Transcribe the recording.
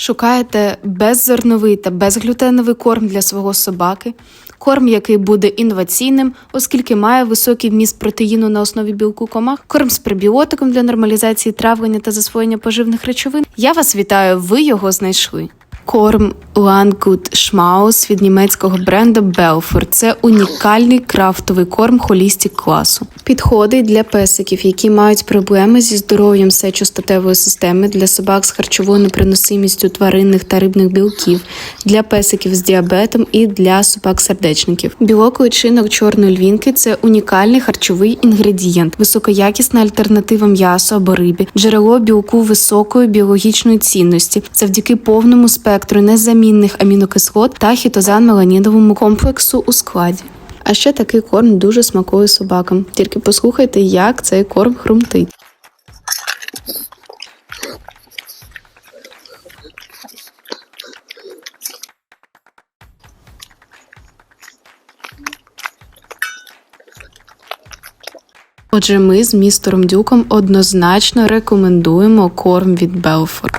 Шукаєте беззерновий та безглютеновий корм для свого собаки, корм, який буде інноваційним, оскільки має високий вміст протеїну на основі білку комах, корм з пребіотиком для нормалізації травлення та засвоєння поживних речовин. Я вас вітаю, ви його знайшли. Корм Langgut Schmaus від німецького бренду Belfort. Це унікальний крафтовий корм холістік класу. Підходить для песиків, які мають проблеми зі здоров'ям сечостатевої системи, для собак з харчовою неприносимістю тваринних та рибних білків, для песиків з діабетом і для собак-сердечників. Білок личинок чорної львінки це унікальний харчовий інгредієнт, високоякісна альтернатива м'ясу або рибі, джерело білку високої біологічної цінності, завдяки повному спектру незамінних амінокислот та хітозан-меланідовому комплексу у складі. А ще такий корм дуже смакує собакам. Тільки послухайте, як цей корм хрумтить. Отже, ми з містером Дюком однозначно рекомендуємо корм від Белфорд.